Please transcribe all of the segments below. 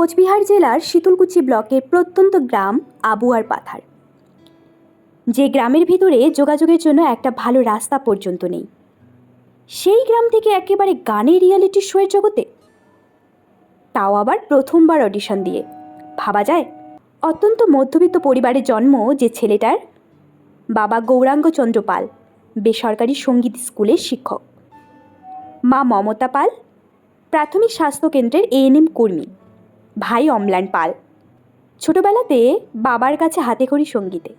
কোচবিহার জেলার শীতলকুচি ব্লকের প্রত্যন্ত গ্রাম আবুয়ার পাথার। যে গ্রামের ভিতরে যোগাযোগের জন্য একটা ভালো রাস্তা পর্যন্ত নেই, সেই গ্রাম থেকে একেবারে গানের রিয়ালিটি শোয়ের জগতে? তাও আবার প্রথমবার অডিশন দিয়ে, ভাবা যায়? অত্যন্ত মধ্যবিত্ত পরিবারে জন্ম যে ছেলেটার বাবা গৌরাঙ্গ চন্দ্র পাল, বেসরকারি সংগীত স্কুলের শিক্ষক। মা মমতা পাল, প্রাথমিক স্বাস্থ্যকেন্দ্রের এএনএম কর্মী। ভাই অম্লান পাল। ছোটবেলাতে বাবার কাছে হাতে খড়ি সঙ্গীতে।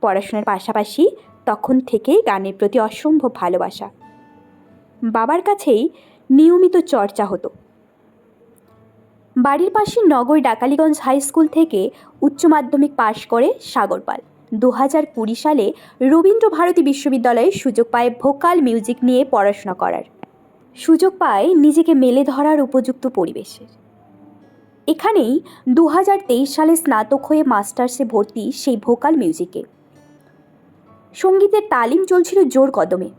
পড়াশোনার পাশাপাশি তখন থেকেই গানের প্রতি অসম্ভব ভালোবাসা। বাবার কাছেই নিয়মিত চর্চা হতো। বাড়ির পাশে নগর ডাকালিগঞ্জ হাই স্কুল থেকে উচ্চ মাধ্যমিক পাশ করে সাগর পাল। দু হাজার কুড়ি সালে রবীন্দ্র ভারতী বিশ্ববিদ্যালয়ে সুযোগ পায় ভোকাল মিউজিক নিয়ে পড়াশোনা করার। সুযোগ পায় নিজেকে মেলে ধরার উপযুক্ত পরিবেশের। এখানেই দু হাজার তেইশ সালে স্নাতক হয়ে মাস্টার্সে ভর্তি সেই ভোকাল মিউজিকে। সঙ্গীতের তালিম চলছিল জোর কদমে।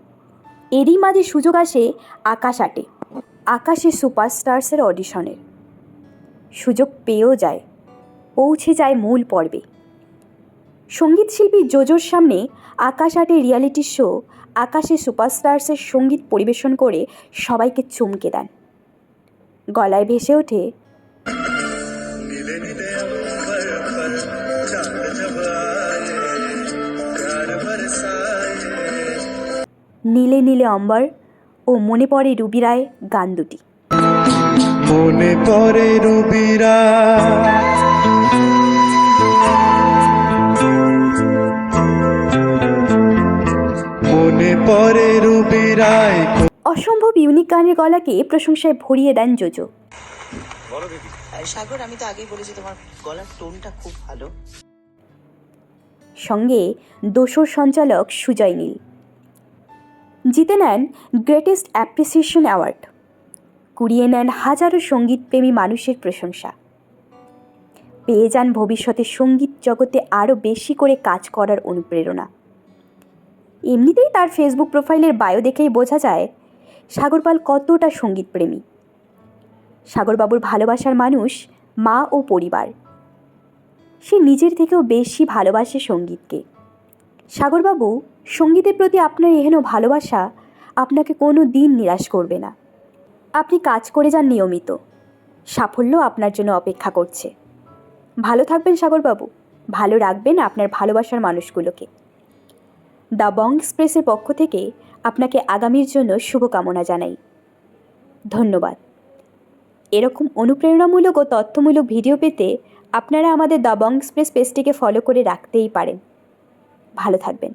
এরই মাঝে সুযোগ আসে আকাশ আটে। আকাশে সুপারস্টার্সের অডিশনের। সুযোগ পেয়েও যায়, পৌঁছে যায় মূল পর্বে। সংগীত শিল্পী জোজোর সামনে আকাশ আটে রিয়ালিটি শো, আকাশে সুপারস্টার্সের সংগীত পরিবেশন করে সবাইকে চমকে দেন। গলায় ভেসে ওঠে নীলে নীলে অম্বর ও মনে পড়ে রুবি রায় গান দুটি। মনে পড়ে রুবিরা মনে পড়ে রুবিরায় অসম্ভব ইউনিক গানের গলাকে প্রশংসায় ভরিয়ে দেন জোজো। সাগর আমি তো আগেই বলেছি তোমার গলার টোনটা খুব ভালো। সঙ্গে দোসর সঞ্চালক সুজয় নীল। জিতে নেন গ্রেটেস্ট অ্যাপ্রিসিয়েশন অ্যাওয়ার্ড কুড়িয়ে নেন হাজারো সঙ্গীতপ্রেমী মানুষের প্রশংসা। পেয়ে যান ভবিষ্যতে সংগীত জগতে আরও বেশি করে কাজ করার অনুপ্রেরণা। এমনিতেই তার ফেসবুক প্রোফাইলের বায়ো দেখেই বোঝা যায় সাগরপাল কতটা সঙ্গীতপ্রেমী। সাগরবাবুর ভালোবাসার মানুষ মা ও পরিবার। সে নিজের থেকেও বেশি ভালোবাসে সঙ্গীতকে। সাগরবাবু, সঙ্গীতের প্রতি আপনার এহেন ভালোবাসা আপনাকে কোনো দিন নিরাশ করবে না। আপনি কাজ করে যান নিয়মিত। সাফল্য আপনার জন্য অপেক্ষা করছে। ভালো থাকবেন সাগরবাবু। ভালো রাখবেন আপনার ভালোবাসার মানুষগুলোকে। দ্য বং এক্সপ্রেসের পক্ষ থেকে আপনাকে আগামীর জন্য শুভকামনা জানাই। ধন্যবাদ। এরকম অনুপ্রেরণামূলক ও তথ্যমূলক ভিডিও পেতে আপনারা আমাদের দবং এক্সপ্রেস পেজটিকে ফলো করে রাখতেই পারেন। ভালো থাকবেন।